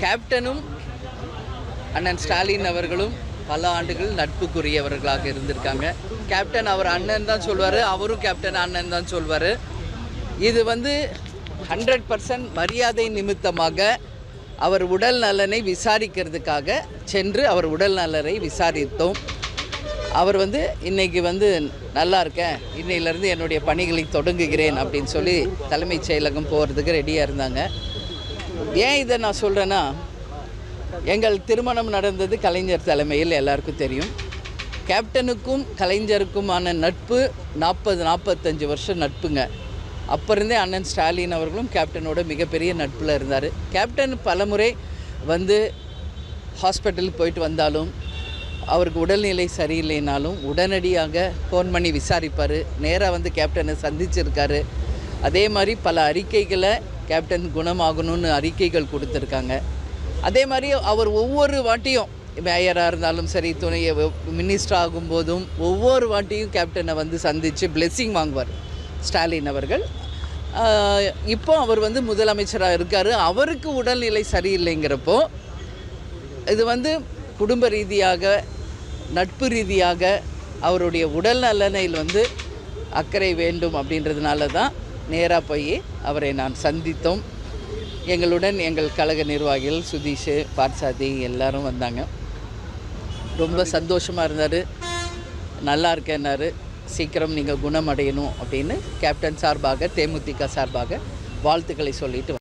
கேப்டனும் அண்ணன் ஸ்டாலின் அவர்களும் பல ஆண்டுகள் நட்புக்குரியவர்களாக இருந்திருக்காங்க. கேப்டன் அவர் அண்ணன் தான் சொல்வார் அவரும் கேப்டன் அண்ணன் தான் சொல்வார். இது வந்து ஹண்ட்ரட் பர்சன்ட் மரியாதை நிமித்தமாக அவர் உடல் நலனை விசாரிக்கிறதுக்காக சென்று அவர் உடல் நலனை விசாரித்தோம். அவர் வந்து இன்னைக்கு வந்து நல்லா இருக்கேன். இன்னையிலேருந்து என்னுடைய பணிகளை தொடங்குகிறேன் அப்படின்னு சொல்லி தலைமைச் செயலகம் போகிறதுக்கு ரெடியாக இருந்தாங்க. ஏன் இதை நான் சொல்கிறேன்னா எங்கள் திருமணம் நடந்தது கலைஞர் தலைமையில் எல்லாருக்கும் தெரியும். கேப்டனுக்கும் கலைஞருக்குமான நட்பு நாற்பது நாற்பத்தஞ்சு வருஷம் நட்புங்க. அப்போ இருந்தே அண்ணன் ஸ்டாலின் அவர்களும் கேப்டனோட மிகப்பெரிய நட்பில் இருந்தார். கேப்டன் பலமுறை வந்து ஹாஸ்பிட்டலுக்கு போயிட்டு வந்தாலும் அவருக்கு உடல்நிலை சரியில்லைனாலும் உடனடியாக ஃபோன் பண்ணி விசாரிப்பார். நேராக வந்து கேப்டனை சந்திச்சிருக்காரு. அதே மாதிரி பல அறிக்கைகளை கேப்டன் குணமாகணும்னு அறிக்கைகள் கொடுத்துருக்காங்க. அதே மாதிரி அவர் ஒவ்வொரு வாட்டியும் மேயராக இருந்தாலும் சரி துணை மினிஸ்டர் ஆகும்போதும் ஒவ்வொரு வாட்டியும் கேப்டனை வந்து சந்தித்து பிளெஸ்ஸிங் வாங்குவார். ஸ்டாலின் அவர்கள். இப்போ அவர் வந்து முதலமைச்சராக இருக்கார். அவருக்கு உடல்நிலை சரியில்லைங்கிறப்போ இது வந்து குடும்ப ரீதியாக நட்பு ரீதியாக அவருடைய உடல் நலனில் வந்து அக்கறை வேண்டும் அப்படின்றதுனால தான் நேராக போய் அவரை நான் சந்தித்தோம். எங்களுடன் எங்கள் கழக நிர்வாகிகள் சுதீஷ் பார்சாதி எல்லாரும் வந்தாங்க. ரொம்ப சந்தோஷமாக இருந்தார். நல்லா இருக்கேன்னாரு. சீக்கிரம் நீங்கள் குணமடையணும் அப்படின்னு கேப்டன் சார்பாக தேமுதிக சார்பாக வாழ்த்துக்களை சொல்லிட்டு